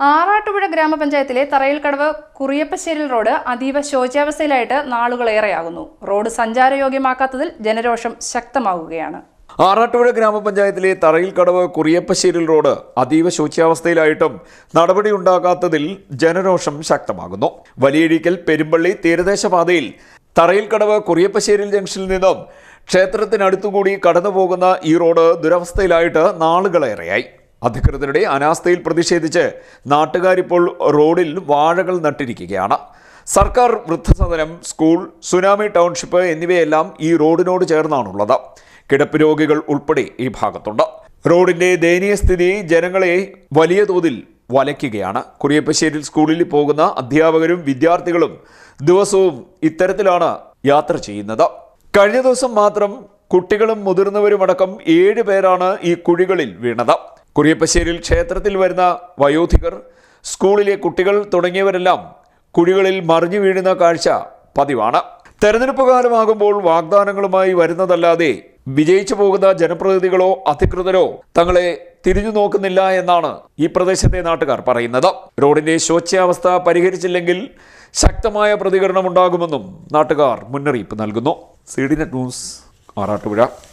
ആറാട്ടുപുഴ ഗ്രാമപഞ്ചായത്തിലെ തറയിൽക്കടവ് കുറിയപ്പശ്ശേരിൽ റോഡ് അതീവ ശോച്യാവസ്ഥയിലായിട്ട് നാളുകളേറെയാകുന്നു. റോഡ് സഞ്ചാരയോഗ്യമാക്കാത്തതിൽ ജനരോഷം ശക്തമാവുകയാണ്. ആറാട്ടുപുഴ ഗ്രാമപഞ്ചായത്തിലെ തറയിൽക്കടവ് കുറിയപ്പശ്ശേരിൽ റോഡ് അതീവ ശോച്യാവസ്ഥയിലായിട്ടും നടപടിയുണ്ടാകാത്തതിൽ ജനരോഷം ശക്തമാകുന്നു. വലിയഴിക്കൽ പെരുമ്പള്ളി തീരദേശ പാതയിൽ തറയിൽക്കടവ് കുറിയപ്പശ്ശേരിൽ ജംഗ്ഷനിൽ നിന്നും ക്ഷേത്രത്തിനടുത്തുകൂടി കടന്നുപോകുന്ന ഈ റോഡ് ദുരവസ്ഥയിലായിട്ട് നാളുകളേറെയായി. അധികൃതരുടെ അനാസ്ഥയിൽ പ്രതിഷേധിച്ച് നാട്ടുകാരിപ്പോൾ റോഡിൽ വാഴകൾ നട്ടിരിക്കുകയാണ്. സർക്കാർ വൃദ്ധസദനം സ്കൂൾ സുനാമി ടൗൺഷിപ്പ് എന്നിവയെല്ലാം ഈ റോഡിനോട് ചേർന്നാണുള്ളത്. കിടപ്പ് രോഗികൾ ഉൾപ്പെടെ ഈ ഭാഗത്തുണ്ട്. റോഡിന്റെ ദയനീയ സ്ഥിതി ജനങ്ങളെ വലിയ തോതിൽ വലയ്ക്കുകയാണ്. കുറിയപ്പശ്ശേരിൽ സ്കൂളിൽ പോകുന്ന അധ്യാപകരും വിദ്യാർത്ഥികളും ദിവസവും ഇത്തരത്തിലാണ് യാത്ര ചെയ്യുന്നത്. കഴിഞ്ഞ ദിവസം മാത്രം കുട്ടികളും മുതിർന്നവരുമടക്കം ഏഴ് പേരാണ് ഈ കുഴികളിൽ വീണത്. കുറിയപ്പശ്ശേരിയിൽ ക്ഷേത്രത്തിൽ വരുന്ന വയോധികർ സ്കൂളിലെ കുട്ടികൾ തുടങ്ങിയവരെല്ലാം കുഴികളിൽ മറിഞ്ഞു വീഴുന്ന കാഴ്ച പതിവാണ്. തെരഞ്ഞെടുപ്പ് കാലമാകുമ്പോൾ വാഗ്ദാനങ്ങളുമായി വരുന്നതല്ലാതെ വിജയിച്ചു പോകുന്ന ജനപ്രതിനിധികളോ അധികൃതരോ തങ്ങളെ തിരിഞ്ഞു നോക്കുന്നില്ല എന്നാണ് ഈ പ്രദേശത്തെ നാട്ടുകാർ പറയുന്നത്. റോഡിന്റെ ശോച്യാവസ്ഥ പരിഹരിച്ചില്ലെങ്കിൽ ശക്തമായ പ്രതികരണം ഉണ്ടാകുമെന്നും നാട്ടുകാർ മുന്നറിയിപ്പ് നൽകുന്നു. C net news Arattupuzha.